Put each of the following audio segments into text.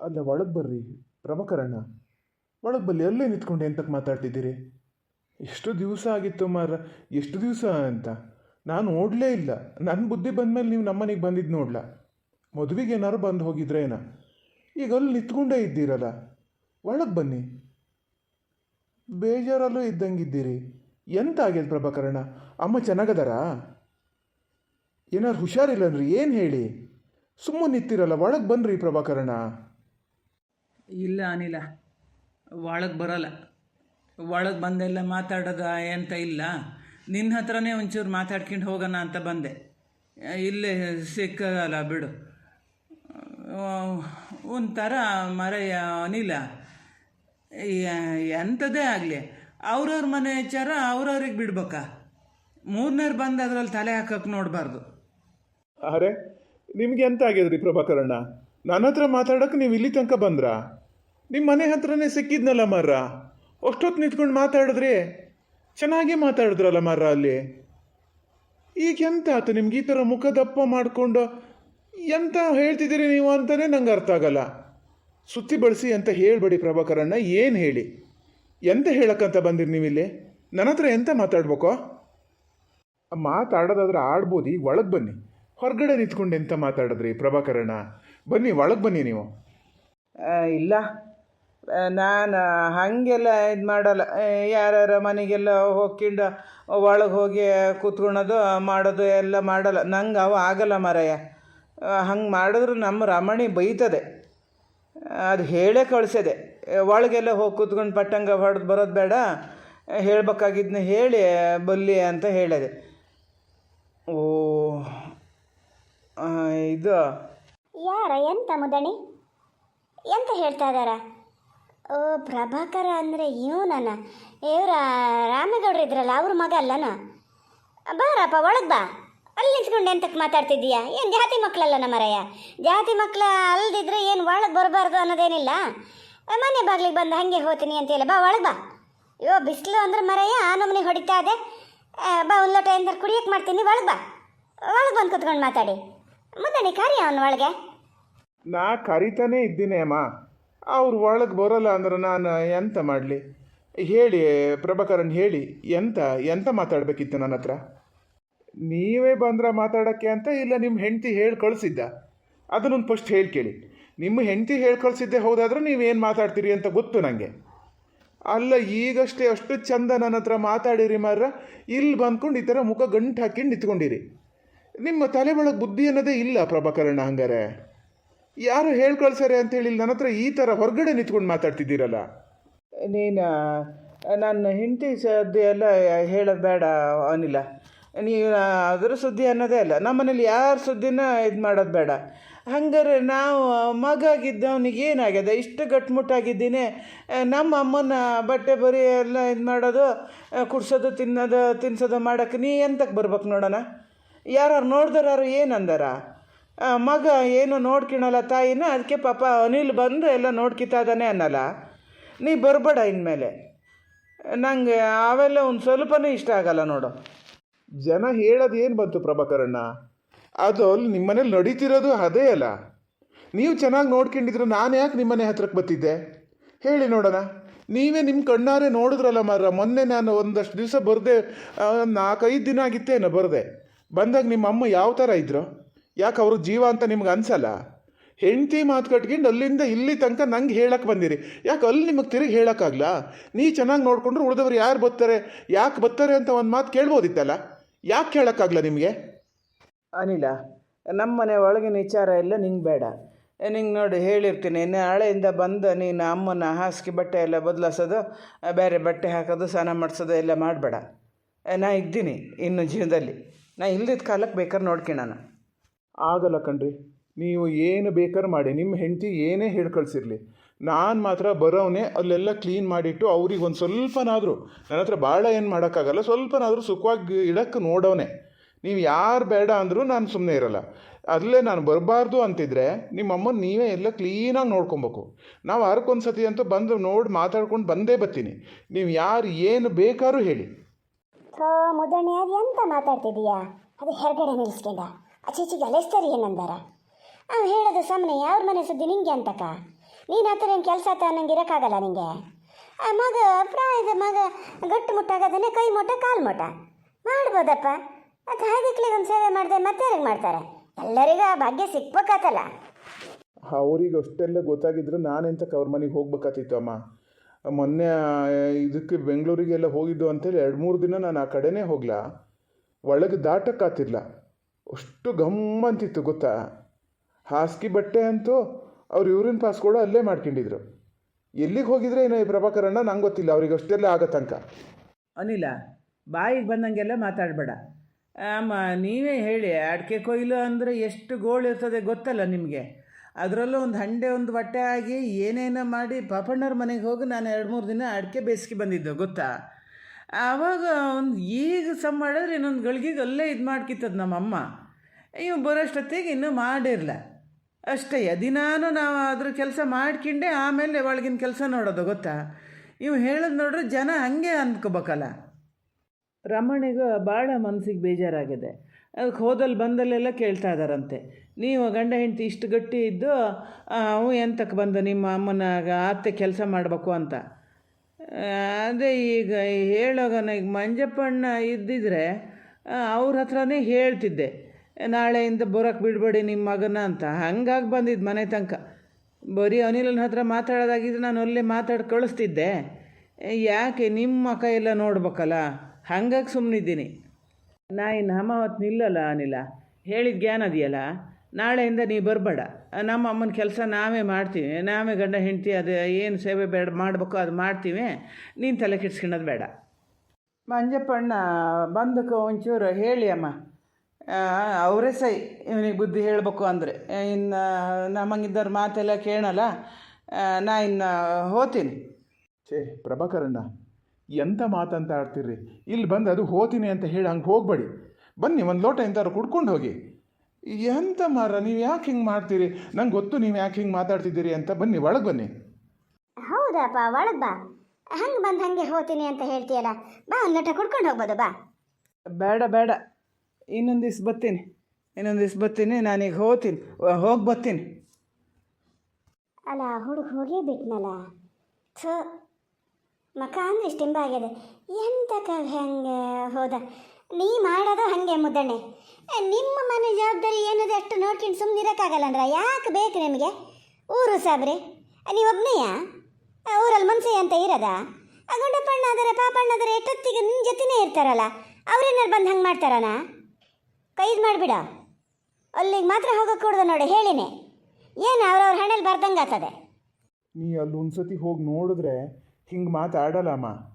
ಅಲ್ಲ ಒಳಗೆ ಬರ್ರಿ ಪ್ರಭಾಕರಣ್ಣ ಒಳಗೆ ಬಲ್ಲಿ ಅಲ್ಲೇ ನಿಂತ್ಕೊಂಡು ಎಂತಕ್ಕೆ ಮಾತಾಡ್ತಿದ್ದೀರಿ? ಎಷ್ಟು ದಿವಸ ಆಗಿತ್ತು ಮಾರ ಎಷ್ಟು ದಿವಸ ಅಂತ? ನಾನು ನೋಡಲೇ ಇಲ್ಲ. ನನ್ನ ಬುದ್ಧಿ ಬಂದಮೇಲೆ ನೀವು ನಮ್ಮನೆಗೆ ಬಂದಿದ್ದು ನೋಡ್ಲ. ಮದುವೆಗೆ ಏನಾರು ಬಂದು ಹೋಗಿದ್ರೇನ? ಈಗ ಅಲ್ಲಿ ನಿಂತ್ಕೊಂಡೇ ಇದ್ದೀರಲ್ಲ. ಒಳಗೆ ಬನ್ನಿ. ಬೇಜಾರಲ್ಲೂ ಇದ್ದಂಗಿದ್ದೀರಿ. ಎಂತ ಆಗ್ಯದ ಪ್ರಭಾಕರಣ ಅಮ್ಮ ಚೆನ್ನಾಗದಾರಾ? ಏನಾರು ಹುಷಾರಿಲ್ಲನ್ರಿ? ಏನು ಹೇಳಿ? ಸುಮ್ಮನೆ ನಿಂತಿರಲ್ಲ, ಒಳಗೆ ಬನ್ನಿರಿ ಪ್ರಭಾಕರಣ ಇಲ್ಲ ಅನಿಲ, ಒಳಗೆ ಬರಲ್ಲ. ಒಳಗೆ ಬಂದೆಲ್ಲ ಮಾತಾಡೋದ ಅಂತ ಇಲ್ಲ. ನಿನ್ನ ಹತ್ರನೇ ಒಂಚೂರು ಮಾತಾಡ್ಕೊಂಡು ಹೋಗೋಣ ಅಂತ ಬಂದೆ. ಇಲ್ಲೇ ಸಿಕ್ಕಲ್ಲ ಬಿಡು. ಒಂಥರ ಮರ ಅನಿಲ. ಎಂಥದ್ದೇ ಆಗಲಿ. ಅವ್ರವ್ರ ಮನೆ ವಿಚಾರ ಅವ್ರವ್ರಿಗೆ ಬಿಡ್ಬೇಕಾ? ಮೂರನೇರು ಬಂದು ಅದ್ರಲ್ಲಿ ತಲೆ ಹಾಕಕ್ಕೆ ನೋಡಬಾರ್ದು. ಅರೆ, ನಿಮ್ಗೆ ಎಂತ ಆಗ್ಯದ್ರಿ ಪ್ರಭಾಕರಣ್ಣ? ನನ್ನ ಹತ್ರ ಮಾತಾಡಕ್ಕೆ ನೀವು ಇಲ್ಲಿ ತನಕ ಬಂದ್ರಾ? ನಿಮ್ಮ ಮನೆ ಹತ್ರನೇ ಸಿಕ್ಕಿದ್ನಲ್ಲ ಮರ ಅಷ್ಟೊತ್ತು ನಿಂತ್ಕೊಂಡು ಮಾತಾಡಿದ್ರೆ ಚೆನ್ನಾಗಿ ಮಾತಾಡಿದ್ರಲ್ಲ ಮರ ಅಲ್ಲಿ? ಈಗ ಎಂತ ಆತು ನಿಮ್ಗೆ ಈ ಥರ ಮುಖ ದಪ್ಪ ಮಾಡಿಕೊಂಡು ಎಂತ ಹೇಳ್ತಿದ್ದೀರಿ ನೀವು ಅಂತಲೇ ನಂಗೆ ಅರ್ಥ ಆಗಲ್ಲ. ಸುತ್ತಿ ಬಳಸಿ ಅಂತ ಹೇಳ್ಬೇಡಿ ಪ್ರಭಾಕರಣ್ಣ, ಏನು ಹೇಳಿ? ಎಂತ ಹೇಳಕ್ಕಂತ ಬಂದಿರಿ ನೀವಿಲ್ಲಿ? ನನ್ನ ಹತ್ರ ಎಂತ ಮಾತಾಡ್ಬೇಕು? ಮಾತಾಡೋದಾದ್ರೆ ಆಡ್ಬೋದು, ಈಗ ಒಳಗೆ ಬನ್ನಿ. ಹೊರಗಡೆ ನಿಂತ್ಕೊಂಡು ಎಂತ ಮಾತಾಡಿದ್ರಿ ಪ್ರಭಾಕರಣ್ಣ? ಬನ್ನಿ, ಒಳಗೆ ಬನ್ನಿ ನೀವು. ಇಲ್ಲ. ನಾನು ಹಾಗೆಲ್ಲ ಇದು ಮಾಡಲ್ಲ. ಯಾರ್ಯಾರ ಮನೆಗೆಲ್ಲ ಹೋಗ್ಕೊಂಡು ಒಳಗೆ ಹೋಗಿ ಕೂತ್ಕೊಳೋದು, ಮಾಡೋದು ಎಲ್ಲ ಮಾಡಲ್ಲ. ನಂಗೆ ಅವು ಆಗಲ್ಲ ಮಾರಾಯ. ಹಂಗೆ ಮಾಡಿದ್ರೆ ನಮ್ಮ ರಮಣಿ ಬೈತದೆ. ಅದು ಹೇಳೇ ಕಳಿಸದೆ. ಒಳಗೆಲ್ಲ ಹೋಗಿ ಕೂತ್ಕೊಂಡು ಪಟ್ಟಂಗ ಹೊಡೆದು ಬರೋದು ಬೇಡ. ಹೇಳ್ಬೇಕಾಗಿದ್ದನ್ನ ಹೇಳಿ, ಬಲ್ಲಿ ಅಂತ ಹೇಳಿದೆ. ಓ ಇದು ಯಾರ ಎಂತ ಮುದಣಿ? ಎಂತ ಹೇಳ್ತಾ ಇದ್ದಾರ ಓ, ಪ್ರಭಾಕರ ಅಂದರೆ ಇವನನ ಇವರ ರಾಮೇಗೌಡ್ರು ಇದ್ರಲ್ಲ, ಅವ್ರ ಮಗ ಅಲ್ಲನ? ಬಾರಪ್ಪ, ಒಳಗೆ ಬಾ. ಅಲ್ಲಿ ನಿಂತ್ಕೊಂಡು ಎಂತಕ್ಕೆ ಮಾತಾಡ್ತಿದ್ದೀಯಾ? ಏನು ಜಾತಿ ಮಕ್ಕಳಲ್ಲ ನಮ್ಮರಯ್ಯ ಜಾತಿ ಮಕ್ಕಳ ಅಲ್ದಿದ್ರೆ ಏನು ಒಳಗೆ ಬರಬಾರ್ದು ಅನ್ನೋದೇನಿಲ್ಲ? ಮನೆ ಬಾಗ್ಲಿಗೆ ಬಂದು ಹಾಗೆ ಹೋಗ್ತೀನಿ ಅಂತೇಳಿ ಬಾ, ಒಳಗೆ ಬಾ. ಅಯ್ಯೋ, ಬಿಸಿಲು ಅಂದ್ರೆ ಮರಯ್ಯ, ಆ ನಮ್ಮನೆ ಹೊಡಿತಾ ಇದೆ. ಬಾ ಒಂದು ಲೋಟ ಎಂದ್ರೆ ಕುಡಿಯಕ್ಕೆ ಮಾಡ್ತೀನಿ, ಒಳಗೆ ಬಾ. ಒಳಗೆ ಬಂದು ಕುತ್ಕೊಂಡು ಮಾತಾಡಿ. ಮುದ್ದಣಿ ಕರಿ ಅವನು ಒಳಗೆ. ನಾ ಕರಿತಾನೆ ಇದ್ದೀನಿ ಅಮ್ಮ. ಅವ್ರು ಒಳಗೆ ಬರೋಲ್ಲ ಅಂದ್ರೆ ನಾನು ಎಂತ ಮಾಡಲಿ? ಹೇಳಿ, ಪ್ರಭಾಕರನ್ ಹೇಳಿ, ಎಂತ ಎಂತ ಮಾತಾಡಬೇಕಿತ್ತು ನನ್ನ ಹತ್ರ? ನೀವೇ ಬಂದ್ರೆ ಮಾತಾಡೋಕ್ಕೆ ಅಂತ ಇಲ್ಲ ನಿಮ್ಮ ಹೆಂಡತಿ ಹೇಳಿ ಕಳಿಸಿದ್ದ? ಅದನ್ನೊಂದು ಫಸ್ಟ್ ಹೇಳಿ ಕೇಳಿ. ನಿಮ್ಮ ಹೆಂಡತಿ ಹೇಳಿ ಕಳಿಸಿದ್ದೆ ಹೌದಾದ್ರೆ ನೀವೇನು ಮಾತಾಡ್ತೀರಿ ಅಂತ ಗೊತ್ತು ನನಗೆ ಅಲ್ಲ, ಈಗಷ್ಟೇ ಅಷ್ಟು ಚಂದ ನನ್ನ ಹತ್ರ ಮಾತಾಡಿರಿ ಮಾರ್ರ. ಇಲ್ಲಿ ಬಂದ್ಕೊಂಡು ಈ ಥರ ಮುಖ ಗಂಟು ಹಾಕಿ ನಿಂತ್ಕೊಂಡಿರಿ. ನಿಮ್ಮ ತಲೆ ಒಳಗೆ ಬುದ್ಧಿ ಅನ್ನೋದೇ ಇಲ್ಲ ಪ್ರಭಾಕರಣ್ಣ ಹಂಗಾರೆ. ಯಾರು ಹೇಳ್ಕೊಳ್ಸಾರೆ ಅಂತ ಹೇಳಿ ನನ್ನ ಹತ್ರ ಈ ಥರ ಹೊರಗಡೆ ನಿಂತ್ಕೊಂಡು ಮಾತಾಡ್ತಿದ್ದೀರಲ್ಲ? ನೀನು ನನ್ನ ಹೆಂಡತಿ ಸುದ್ದಿ ಎಲ್ಲ ಹೇಳೋದು ಬೇಡ ಅನಿಲ. ನೀವು ಅದ್ರ ಸುದ್ದಿ ಅನ್ನೋದೇ ಅಲ್ಲ ನಮ್ಮನೇಲಿ ಯಾರ ಸುದ್ದಿನ ಇದು ಮಾಡೋದು ಬೇಡ. ಹಂಗಾರೆ ನಾವು ಮಗ ಆಗಿದ್ದವನಿಗೆ ಏನಾಗಿದೆ ಇಷ್ಟು ಗಟ್ಮುಟ್ಟಾಗಿದ್ದೀನಿ ನಮ್ಮ ಅಮ್ಮನ ಬಟ್ಟೆ ಬರಿ ಎಲ್ಲ ಇದು ಮಾಡೋದು ಕುಡ್ಸೋದು ತಿನ್ನೋದು ತಿನ್ಸೋದು ಮಾಡೋಕ್ಕೆ ನೀ ಎಂತಕ್ಕೆ ಬರ್ಬೇಕು ನೋಡೋಣ? ಯಾರು ನೋಡ್ದಾರು ಏನು ಆ, ಮಗ ಏನು ನೋಡ್ಕಿಣಲ್ಲ ತಾಯಿನ ಅದಕ್ಕೆ ಪಾಪ ಅನಿಲ್ ಬಂದು ಎಲ್ಲ ನೋಡ್ಕಿತಾ ಇದ್ದಾನೆ ಅನ್ನಲ್ಲ. ನೀ ಬರಬೇಡ ಇನ್ಮೇಲೆ. ನಂಗೆ ಅವೆಲ್ಲ ಒಂದು ಸ್ವಲ್ಪನೇ ಇಷ್ಟ ಆಗಲ್ಲ ನೋಡು. ಜನ ಹೇಳೋದು ಏನು ಬಂತು ಪ್ರಭಾಕರಣ್ಣ? ಅದು ಅಲ್ಲಿ ನಿಮ್ಮನೇಲಿ ನಡೀತಿರೋದು ಅದೇ ಅಲ್ಲ. ನೀವು ಚೆನ್ನಾಗಿ ನೋಡ್ಕೊಂಡಿದ್ರೆ ನಾನು ಯಾಕೆ ನಿಮ್ಮನೆ ಹತ್ರಕ್ಕೆ ಬತ್ತಿದ್ದೆ ಹೇಳಿ ನೋಡೋಣ. ನೀವೇ ನಿಮ್ಮ ಕಣ್ಣಾರೆ ನೋಡಿದ್ರಲ್ಲ ಮಾರ ಮೊನ್ನೆ ನಾನು ಒಂದಷ್ಟು ದಿವಸ ಬರದೆ ನಾಲ್ಕೈದು ದಿನ ಆಗಿತ್ತೇನೋ ಬರದೆ. ಬಂದಾಗ ನಿಮ್ಮ ಅಮ್ಮ ಯಾವ ಥರ ಇದ್ರು? ಯಾಕೆ ಅವರು ಜೀವ ಅಂತ ನಿಮ್ಗೆ ಅನ್ಸಲ್ಲ? ಹೆಂಡತಿ ಮಾತು ಕಟ್ಕೊಂಡು ಅಲ್ಲಿಂದ ಇಲ್ಲಿ ತನಕ ನಂಗೆ ಹೇಳಕ್ಕೆ ಬಂದಿರಿ. ಯಾಕೆ ಅಲ್ಲಿ ನಿಮಗೆ ತಿರುಗಿ ಹೇಳೋಕ್ಕಾಗಲ್ಲ ನೀ ಚೆನ್ನಾಗಿ ನೋಡಿಕೊಂಡ್ರೆ ಉಳಿದವ್ರು ಯಾರು ಬರ್ತಾರೆ? ಯಾಕೆ ಬರ್ತಾರೆ ಅಂತ ಒಂದು ಮಾತು ಕೇಳ್ಬೋದಿತ್ತಲ್ಲ? ಯಾಕೆ ಕೇಳೋಕ್ಕಾಗಲ್ಲ ನಿಮಗೆ? ಅನಿಲ, ನಮ್ಮ ಮನೆ ಒಳಗಿನ ವಿಚಾರ ಎಲ್ಲ ನಿಂಗೆ ಬೇಡ. ನಿಂಗೆ ನೋಡಿ ಹೇಳಿರ್ತೀನಿ ನಾಳೆಯಿಂದ ಬಂದು ನೀನು ಅಮ್ಮನ ಹಾಸಿಗೆ ಬಟ್ಟೆ ಎಲ್ಲ ಬದಲಾಸೋದು ಬೇರೆ ಬಟ್ಟೆ ಹಾಕೋದು, ಸ್ನಾನ ಮಾಡಿಸೋದು ಎಲ್ಲ ಮಾಡಬೇಡ. ನಾ ಇದ್ದೀನಿ ಇನ್ನು ಜೀವನದಲ್ಲಿ. ನಾ ಇಲ್ಲದ ಕಾಲಕ್ಕೆ ಬೇಕಾದ್ರೆ ನೋಡ್ಕೊಳ್ಳೋಣ ಆಗಲ್ಲ ಕಣ್ರಿ. ನೀವು ಏನು ಬೇಕಾದ್ರೆ ಮಾಡಿ. ನಿಮ್ಮ ಹೆಂಡತಿ ಏನೇ ಹೇಳ್ಕಳ್ಸಿರಲಿ. ಕಳಿಸಿರ್ಲಿ ನಾನು ಮಾತ್ರ ಬರೋವನೇ ಅಲ್ಲೆಲ್ಲ ಕ್ಲೀನ್ ಮಾಡಿಟ್ಟು ಅವ್ರಿಗೆ ಒಂದು ಸ್ವಲ್ಪನಾದರೂ ನನ್ನ ಹತ್ರ ಭಾಳ ಏನು ಮಾಡೋಕ್ಕಾಗಲ್ಲ, ಸ್ವಲ್ಪನಾದರೂ ಸುಖವಾಗಿ ಇಡಕ್ಕೆ ನೋಡೋನೆ ನೀವು ಯಾರು ಬೇಡ ಅಂದರೂ ನಾನು ಸುಮ್ಮನೆ ಇರಲ್ಲ. ಅಲ್ಲೇ ನಾನು ಬರಬಾರ್ದು ಅಂತಿದ್ರೆ ನಿಮ್ಮ ಅಮ್ಮನ ನೀವೇ ಎಲ್ಲ ಕ್ಲೀನಾಗಿ ನೋಡ್ಕೊಬೇಕು. ನಾವು ವಾರಕ್ಕೊಂದು ಸತಿ ಅಂತೂ ಬಂದು ನೋಡಿ ಮಾತಾಡ್ಕೊಂಡು ಬಂದೇ ಬರ್ತೀನಿ. ನೀವು ಯಾರು ಏನು ಬೇಕಾದ್ರೂ ಹೇಳಿ. ಮಾತಾಡ್ತಿದೀಯಾ? ಅದು ಹೊರಗಡೆ ಆಚೀಚೆಗೆ ಅಲೆಸ್ತರಿ ಏನಂದಾರ? ಅವ್ನು ಹೇಳೋದು ಸಮನೆ ಅವ್ರ ಮನೆ ಸುದ್ದಿ ನಿಂಗೆ ಅಂತಕ? ನೀನು ಹತ್ರ ಏನು ಕೆಲಸ ಆತ ನಂಗೆ ಇರೋಕ್ಕಾಗಲ್ಲ ನಿಂಗೆ? ಆ ಮಗ ಪ್ರಾಯದ ಮಗ ಗಟ್ಟು ಮುಟ್ಟಾಗದೇ ಕೈ ಮೊಟ್ಟ ಕಾಲು ಮೊಟ್ಟ ಮಾಡ್ಬೋದಪ್ಪ. ಅದು ಹಾಗಿಕ್ಲಿಗೆ ಒಂದು ಸೇವೆ ಮಾಡಿದೆ ಮತ್ತೆ ಯಾರಿಗೆ ಮಾಡ್ತಾರೆ? ಎಲ್ಲರಿಗೂ ಆ ಭಾಗ್ಯ ಸಿಕ್ಬೇಕಾತಲ್ಲ. ಅವ್ರಿಗೆ ಅಷ್ಟೆಲ್ಲ ಗೊತ್ತಾಗಿದ್ರೆ ನಾನೆಂತಕ್ಕೆ ಅವ್ರ ಮನೆಗೆ ಹೋಗ್ಬೇಕಾತಿತ್ತು ಅಮ್ಮ. ಮೊನ್ನೆ ಆ, ಇದಕ್ಕೆ ಬೆಂಗಳೂರಿಗೆಲ್ಲ ಹೋಗಿದ್ದು ಅಂತೇಳಿ ಎರಡು ಮೂರು ದಿನ ನಾನು ಆ ಕಡೆನೇ ಹೋಗ್ಲಾ. ಒಳಗೆ ದಾಟಕ್ಕಾತಿಲ್ಲ ಅಷ್ಟು ಗಮ್ಮಂತಿತ್ತು ಗೊತ್ತಾ? ಹಾಸಿಗೆ ಬಟ್ಟೆ ಅಂತೂ ಅವ್ರು ಯೂರಿನ್ ಪಾಸ್ ಕೂಡ ಅಲ್ಲೇ ಮಾಡ್ಕೊಂಡಿದ್ರು. ಎಲ್ಲಿಗೆ ಹೋಗಿದ್ರೆ ಏನೋ ಈ ಪ್ರಭಾಕರಣ್ಣ? ನಂಗೆ ಗೊತ್ತಿಲ್ಲ, ಅವ್ರಿಗೆ ಅಷ್ಟೆಲ್ಲ ಆಗೋ ತನಕ. ಅನಿಲ, ಬಾಯಿಗೆ ಬಂದಂಗೆಲ್ಲ ಮಾತಾಡಬೇಡ. ಅಮ್ಮ, ನೀವೇ ಹೇಳಿ, ಅಡಿಕೆ ಕೊಯ್ಲು ಅಂದರೆ ಎಷ್ಟು ಗೋಳು ಇರ್ತದೆ ಗೊತ್ತಲ್ಲ ನಿಮಗೆ? ಅದರಲ್ಲೂ ಒಂದು ಹಂಡೆ, ಒಂದು ಬಟ್ಟೆ ಆಗಿ ಏನೇನೋ ಮಾಡಿ ಪಾಪಣ್ಣವ್ರ ಮನೆಗೆ ಹೋಗಿ ನಾನು ಎರಡು ಮೂರು ದಿನ ಅಡಿಕೆ ಬೇಸಿಗೆ ಬಂದಿದ್ದು, ಗೊತ್ತಾ? ಆವಾಗ ಒಂದು ಈಗ ಸಮ ಮಾಡಿದ್ರೆ ಇನ್ನೊಂದು ಗಳಿಗೆಗೆ ಅಲ್ಲೇ ಇದು ಮಾಡ್ಕಿತ್ತದ ನಮ್ಮಮ್ಮ. ಇವು ಬರೋಷ್ಟೊತ್ತಿಗೆ ಇನ್ನೂ ಮಾಡಿರಲ್ಲ ಅಷ್ಟೇ ದಿನಾನು ನಾವು ಅದ್ರ ಕೆಲಸ ಮಾಡ್ಕೊಂಡೆ ಆಮೇಲೆ ಒಳಗಿನ ಕೆಲಸ ನೋಡೋದು, ಗೊತ್ತಾ? ಇವು ಹೇಳೋದು ನೋಡ್ರೆ ಜನ ಹಂಗೆ ಅಂದ್ಕೋಬೇಕಲ್ಲ. ರಮಣಿಗೂ ಭಾಳ ಮನಸ್ಸಿಗೆ ಬೇಜಾರಾಗಿದೆ. ಅದಕ್ಕೆ ಹೋದಲ್ಲಿ ಬಂದಲ್ಲೆಲ್ಲ ಕೇಳ್ತಾ ಇದ್ದಾರಂತೆ ನೀವು ಗಂಡ ಹೆಂಡತಿ ಇಷ್ಟು ಗಟ್ಟಿ ಇದ್ದು ಅವು ಎಂತಕ್ಕೆ ಬಂದು ನಿಮ್ಮ ಅಮ್ಮನಾಗ ಅತ್ತೆ ಕೆಲಸ ಮಾಡಬೇಕು ಅಂತ. ಅದೇ ಈಗ ಹೇಳೋಗನ ಈಗ ಮಂಜಪ್ಪಣ್ಣ ಇದ್ದಿದ್ರೆ ಅವ್ರ ಹತ್ರನೇ ಹೇಳ್ತಿದ್ದೆ, ನಾಳೆಯಿಂದ ಬರೋಕ್ಕೆ ಬಿಡಬೇಡಿ ನಿಮ್ಮ ಮಗನ ಅಂತ. ಹಂಗಾಗಿ ಬಂದಿದ್ದು ಮನೆ ತನಕ. ಬರೀ ಅನಿಲನ ಹತ್ರ ಮಾತಾಡೋದಾಗಿದ್ರೆ ನಾನು ಅಲ್ಲೇ ಮಾತಾಡಿ ಕಳಿಸ್ತಿದ್ದೆ. ಯಾಕೆ ನಿಮ್ಮ ಕೈಯೆಲ್ಲ ನೋಡ್ಬೇಕಲ್ಲ? ಹಂಗಾಗಿ ಸುಮ್ಮನಿದ್ದೀನಿ ನಾ ಇನ್ನು ಅವತ್ತು ನಿಲ್ಲಲ್ಲ ಅನಿಲ. ಹೇಳಿದ ಜ್ಞಾನ ಅದೆಯಲ್ಲ? ನಾಳೆಯಿಂದ ನೀ ಬರಬೇಡ. ನಮ್ಮ ಅಮ್ಮನ ಕೆಲಸ ನಾವೇ ಮಾಡ್ತೀವಿ. ನಾವೇ ಗಂಡ ಹೆಂಡತಿ ಅದು ಏನು ಸೇವೆ ಬೇಡ ಮಾಡಬೇಕು ಅದು ಮಾಡ್ತೀವಿ. ನೀನು ತಲೆ ಕೆಡ್ಸ್ಕೊಳ್ಳೋದು ಬೇಡ. ಮಂಜಪ್ಪಣ್ಣ ಬಂದಕ್ಕೆ ಒಂಚೂರು ಹೇಳಿ ಅಮ್ಮ. ಅವರೇ ಸೈ ಇವನಿಗೆ ಬುದ್ಧಿ ಹೇಳಬೇಕು ಅಂದರೆ. ಇನ್ನು ನಮ್ಮಂಗಿದ್ದವ್ರ ಮಾತೆಲ್ಲ ಕೇಳಲ್ಲ. ನಾ ಇನ್ನು ಹೋತೀನಿ. ಛೇ ಪ್ರಭಾಕರಣ್ಣ ಎಂಥ ಮಾತಂತ ಆಡ್ತೀರಿ ಇಲ್ಲಿ ಬಂದು ಅದು ಹೋತೀನಿ ಅಂತ ಹೇಳಿ ಹಂಗೆ ಹೋಗಬೇಡಿ. ಬನ್ನಿ ಒಂದು ಲೋಟ ಇಂಥವ್ರು ಕುಡ್ಕೊಂಡು ಹೋಗಿ. ಎಂತ ಮಾರ ನೀವು ಯಾಕೆ ಹಿಂಗೆ ಮಾಡ್ತೀರಿ? ನಂಗೆ ಗೊತ್ತು ನೀವು ಯಾಕೆ ಹಿಂಗೆ ಮಾತಾಡ್ತಿದ್ದೀರಿ ಅಂತ. ಬನ್ನಿ ಒಳಗೆ ಬನ್ನಿ. ಹೌದಪ್ಪ ಒಳಗೆ ಬಾ. ಹಂಗೆ ಬಂದು ಹಂಗೆ ಹೋಗ್ತೀನಿ ಅಂತ ಹೇಳ್ತೀಯಲ್ಲ. ಬಾ ಒಂದು ಲೋಟ ಕುಡ್ಕೊಂಡು ಹೋಗ್ಬೋದು ಬಾ. ಬೇಡ ಬೇಡ. ಇನ್ನೊಂದು ದಿವ್ಸ ಬರ್ತೀನಿ. ಇನ್ನೊಂದು ದಿವ್ಸ ಬರ್ತೀನಿ ನಾನೀಗ ಹೋಗ್ತೀನಿ. ಹೋಗಿ ಬರ್ತೀನಿ. ಅಲ್ಲ ಹುಡುಗ ಹೋಗೇ ಬಿಟ್ನಲ್ಲ. ಥೋ. ಮಕ ಅಂದ್ರೆ ಇಷ್ಟಿಂಬ ಆಗಿದೆ ಎಂತಕ ಹೆಂಗೆ ಹೋದ? ನೀ ಮಾಡೋದು ಹಾಗೆ ಮುದ್ದಣ್ಣೆ. ನಿಮ್ಮ ಮನೆ ಜವಾಬ್ದಾರಿ ಏನಿದೆ ಅಷ್ಟು ನೋಡ್ಕೊಂಡು ಸುಮ್ಮನೆ ಇರೋಕ್ಕಾಗಲ್ಲಂದ್ರ ಯಾಕೆ ಬೇಕು ನಿಮಗೆ? ಊರು ಸಾಬ್ರಿ. ನೀವು ಒಬ್ಬನೆಯ ಊರಲ್ಲಿ ಮನ್ಸೆ ಅಂತ ಇರೋದಾ? ಆ, ಗುಂಡಪ್ಪಣ್ಣ ಆದರೆ ಪಾಪಣ್ಣ ಆದರೆ ಎಷ್ಟೊತ್ತಿಗೆ ನಿಮ್ಮ ಜೊತೆನೇ ಇರ್ತಾರಲ್ಲ? ಅವ್ರೇನಾರು ಬಂದು ಹಂಗೆ ಮಾಡ್ತಾರನ? ಕೈದು ಮಾಡಿಬಿಡ. ಅಲ್ಲಿಗೆ ಮಾತ್ರ ಹೋಗಕ್ಕೆ ನೋಡಿ, ಹೇಳಿನೇ. ಏನು ಅವ್ರವ್ರ ಹಣೆಯಲ್ಲಿ ಬರ್ದಂಗೆ ಆಗ್ತದೆ? ನೀ ಅಲ್ಲಿ ಒಂದ್ಸತಿ ಹೋಗಿ ನೋಡಿದ್ರೆ ಹಿಂಗೆ ಮಾತಾಡಲ್ಲಮ್ಮ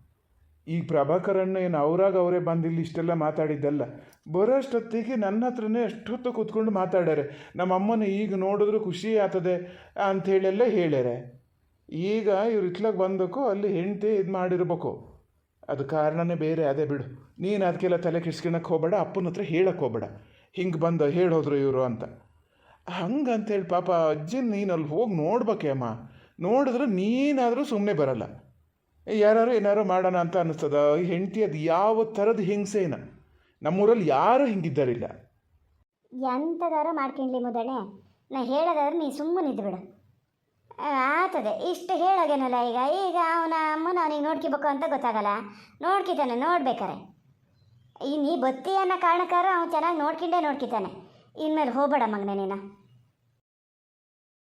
ಈಗ ಪ್ರಭಾಕರಣ್ಣ ಏನು ಅವ್ರಾಗ ಅವರೇ ಬಂದು ಇಲ್ಲಿ ಇಷ್ಟೆಲ್ಲ ಮಾತಾಡಿದ್ದಲ್ಲ? ಬರೋಷ್ಟೊತ್ತಿಗೆ ನನ್ನ ಹತ್ರನೇ ಅಷ್ಟೊತ್ತು ಕೂತ್ಕೊಂಡು ಮಾತಾಡ್ಯಾರೆ. ನಮ್ಮ ಅಮ್ಮನ ಈಗ ನೋಡಿದ್ರು ಖುಷಿ ಆಗ್ತದೆ ಅಂಥೇಳೆಲ್ಲ ಹೇಳ್ಯಾರೆ. ಈಗ ಇವ್ರು ಇತ್ಲಾಗ ಬಂದಕ್ಕೂ ಅಲ್ಲಿ ಹೆಂಡತಿ ಇದು ಮಾಡಿರ್ಬೇಕು. ಅದು ಕಾರಣನೇ ಬೇರೆ, ಅದೇ ಬಿಡು. ನೀನು ಅದಕ್ಕೆಲ್ಲ ತಲೆ ಕೆಡ್ಸ್ಕೊಳಕ್ಕೆ ಹೋಗಬೇಡ, ಅಪ್ಪನ ಹತ್ರ ಹೇಳಕ್ಕೆ ಹೋಗಬೇಡ. ಹಿಂಗೆ ಬಂದು, ಹೇಳೋದ್ರು ಇವರು ಅಂತ. ಹಂಗಂತೇಳಿ ಪಾಪ ಅಜ್ಜಿ ನೀನು ಅಲ್ಲಿ ಹೋಗಿ ನೋಡ್ಬೇಕೇಮ್ಮ ನೋಡಿದ್ರೆ ನೀನಾದರೂ ಸುಮ್ಮನೆ ಬರಲ್ಲ. ಯಾರು ಏನಾರು ಮಾಡೋಣ ಅಂತ ಅನ್ನಿಸ್ತದ ಹೆಂಡತಿ ಅದು ಯಾವ ಥರದ ಹಿಂಸೆನ ನಮ್ಮೂರಲ್ಲಿ ಯಾರು ಹಿಂಗಿದ್ದಾರಿಲ್ಲ. ಎಂಥದಾರು ಮಾಡ್ಕೊಂಡ್ಲಿ ಮುದಣೆ. ನಾ ಹೇಳೋದಾದ್ರೆ ನೀ ಸುಮ್ಮನೆ ಇದ್ಬಿಡು ಆತದೆ. ಇಷ್ಟು ಹೇಳೋಗೇನಲ್ಲ ಈಗ? ಈಗ ಅವನ ಅಮ್ಮನ ಅವನಿಗೆ ನೋಡ್ಕೋಬೇಕು ಅಂತ ಗೊತ್ತಾಗಲ್ಲ. ನೋಡ್ಕಿತಾನೆ, ನೋಡ್ಬೇಕಾರೆ. ಈ ನೀ ಬತ್ತಿ ಅನ್ನೋ ಕಾರಣಕ್ಕಾರ ಅವ್ನು ಚೆನ್ನಾಗಿ ನೋಡ್ಕೊಂಡೇ ನೋಡ್ಕಿತಾನೆ. ಇನ್ಮೇಲೆ ಹೋಗ್ಬೇಡ ಮಗನೇ ನೀನು.